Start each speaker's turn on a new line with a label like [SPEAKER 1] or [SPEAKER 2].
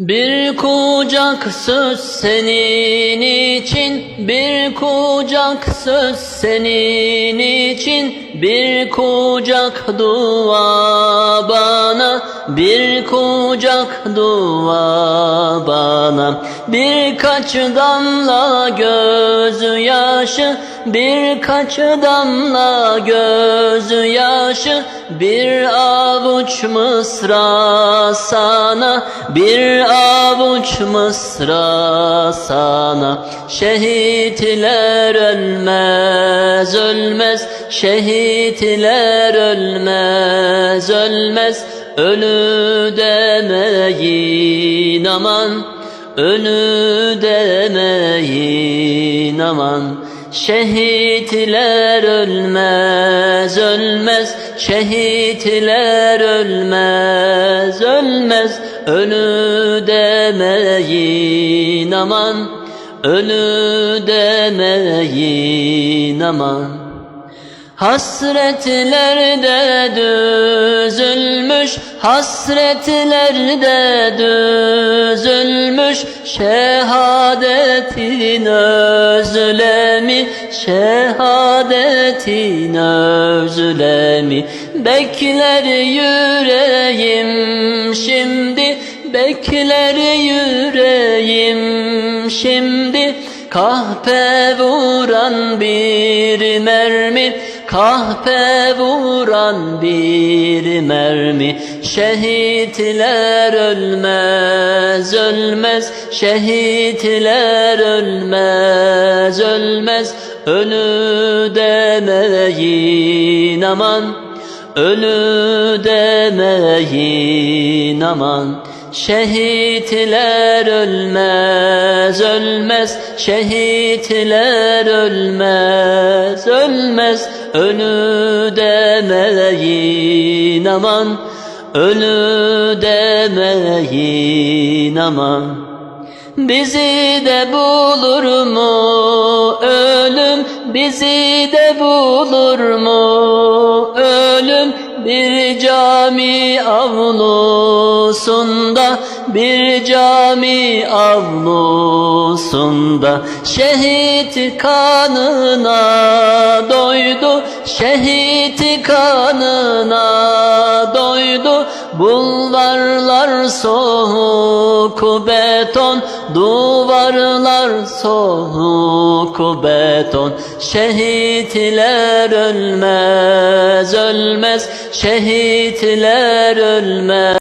[SPEAKER 1] Bir kucak söz senin için, bir kucak söz senin için, bir kucak dua bana, bir kucak dua bana. Birkaç damla gözyaşı, birkaç damla gözyaşı, bir avuç mısra sana, bir avuç mısra sana. Şehitler ölmez, ölmez, şehitler ölmez, ölmez. Ölü demeyin aman, ölü demeyin aman. Şehitler ölmez, ölmez, şehitler ölmez, ölmez, ölü demeyin aman, ölü demeyin aman. Hasretlerde düzülmüş, hasretlerde düzülmüş Şehadetin özlemi, şehadetin özlemi. Bekler yüreğim şimdi, bekler yüreğim şimdi. Kahpe vuran bir mermi Kahpe vuran bir mermi Şehitler ölmez ölmez. Şehitler ölmez ölmez. Ölü demeyin aman Ölü demeyin aman Şehitler ölmez, ölmez, şehitler ölmez, ölmez, ölü demeyin aman, ölü demeyin aman. Bizi de bulur mu ölüm, bizi de bulur mu ölüm, bir cami avlusunda bir cami avlusunda şehit kanına doydu şehit kanına doydu bulvarlar soğuk beton. Duvarlar soğuk beton. Şehitler ölmez ölmez. Şehitler ölmez